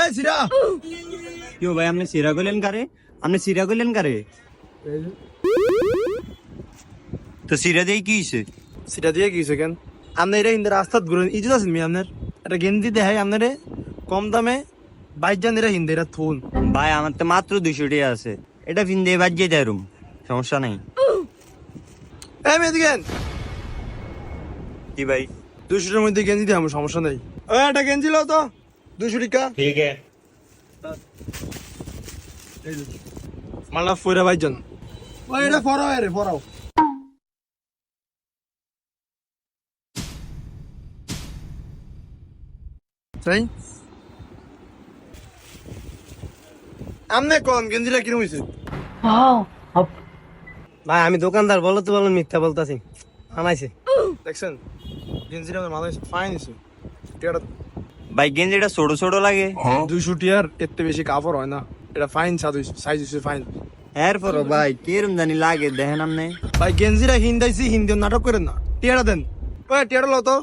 এই সিরা। কিও ভাই আপনি সিরা করলেন কারে? আপনি সিরা করলেন কারে? তো সিরা দিয়ে কি হয়েছে সিরা দিয়ে কি হয়েছে কেন? আপনি এটা হিন্দি রাস্তাত ঘুরেন ইজত আছেন মি আপনার? এটা গেঞ্জি দেখাই আপনারে কম দামে বাইশ জান এরা হিন্দি এটা থুন। ভাই আমার তো মাত্র দুইশো টাকা আছে। এটা ফিন দিয়ে বাজিয়ে দেয় রুম সমস্যা নাই। এই মেদিকেন কি ভাই? দুশোটার মধ্যে গেঞ্জি দিয়ে আমার সমস্যা নেই। ও একটা গেঞ্জি তো। দুশো টিকা। ঠিক বাইজন। ওই এটা ফরাও রে ফরাও তাই আমনে কোন গেঞ্জিটা কিরম হয়েছে ভাই আমি দোকানদার বলো তো মিথ্যা বলতাছি। আনাইছে দেখছেন? গেঞ্জিটা আমার মাথায় ফাইন হয়েছে টিয়াটা ভাই গেঞ্জিটা ছোট ছোট লাগে। দুইশো টিয়ার থেকে বেশি কাপড় হয় না। এটা ফাইন সাইজ সাইজ হয়েছে ফাইন। এরপর ভাই কিরম জানি লাগে দেখেন আপনি। ভাই গেঞ্জিরা হিন্দাইছি হিন্দি নাটক করেন না। টিয়াটা দেন। ওই টিয়াটা লো তো।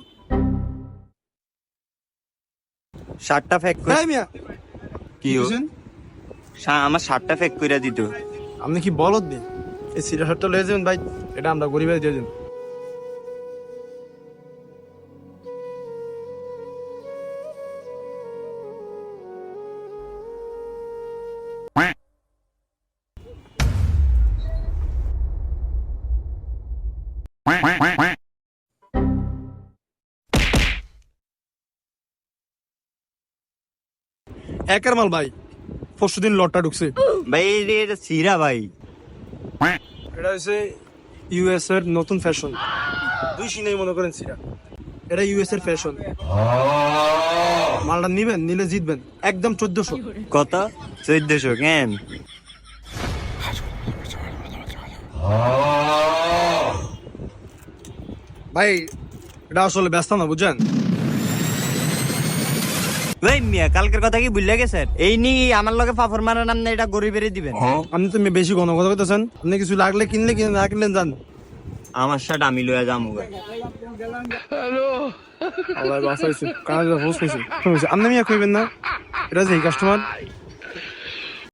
শার্টটা ফেক করে মিয়া। কি? আমার শার্টটা ফেক করে দিত। আপনি কি বলদ দিন এই সিরা শার্টটা লয়ে যাবেন ভাই এটা আমরা গরিবের দিয়ে দিন একের মাল ভাই। পরশু দিন লটটা ঢুকছে। ভাই এটা সিরা ভাই। এটা হচ্ছে ইউএস এর নতুন ফ্যাশন। দুই সিনেই মনে করেন সিরা। এটা ইউএস এর ফ্যাশন। মালটা নিবেন নিলে জিতবেন। একদম চোদ্দশো। কত? চোদ্দশো কেন? ভাই এটা আসলে ব্যস্ত না বুঝছেন? মিয়া কালকের কথা কি ভুলে গেছেন? এই নি আমার লগে মারার নাম না এটা গরিবের দিবেন। আপনি তো মে- বেশি ঘন কথা কইতেছেন। আপনি কিছু লাগলে কিনলে কিনে না কিনলে যান। আমার শার্ট আমি আল্লাহ বাসাইছে কাজ হোস কইছে আপনি মিয়া কইবেন না? এটা যে কাস্টমার